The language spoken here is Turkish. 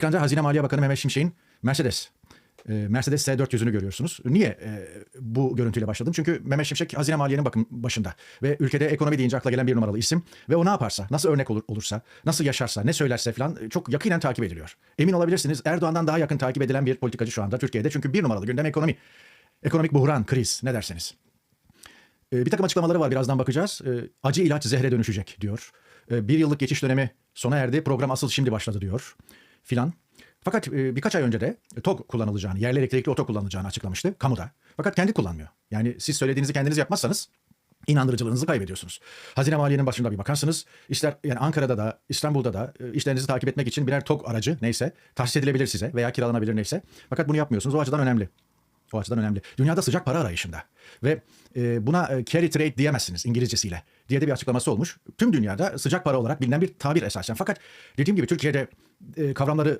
Ekranda Hazine Maliye Bakanı Mehmet Şimşek'in Mercedes e, Mercedes S400'ünü görüyorsunuz. Niye e, bu görüntüyle başladım? Çünkü Mehmet Şimşek Hazine Maliye'nin bakın başında ve ülkede ekonomi deyince akla gelen bir numaralı isim ve o ne yaparsa, nasıl örnek olur, olursa, nasıl yaşarsa, ne söylerse falan e, çok yakinen takip ediliyor. Emin olabilirsiniz Erdoğan'dan daha yakın takip edilen bir politikacı şu anda Türkiye'de. Çünkü bir numaralı gündem ekonomi. Ekonomik buhran, kriz ne derseniz. Bir takım açıklamaları var birazdan bakacağız. Acı ilaç zehre dönüşecek diyor. Bir yıllık geçiş dönemi sona erdi. Program asıl şimdi başladı diyor filan. Fakat e, birkaç ay önce de TOG kullanılacağını, yerli elektrikli oto kullanılacağını açıklamıştı kamuda. Fakat kendi kullanmıyor. Yani siz söylediğinizi kendiniz yapmazsanız inandırıcılığınızı kaybediyorsunuz. Hazine Maliye'nin başında bir bakarsınız. İster yani Ankara'da da İstanbul'da da e, işlerinizi takip etmek için birer TOG aracı neyse tahsis edilebilir size veya kiralanabilir neyse. Fakat bunu yapmıyorsunuz. O açıdan önemli. O açıdan önemli. Dünyada sıcak para arayışında ve e, buna e, carry trade diyemezsiniz İngilizcesiyle diye de bir açıklaması olmuş. Tüm dünyada sıcak para olarak bilinen bir tabir esasen. Fakat dediğim gibi Türkiye'de e, kavramları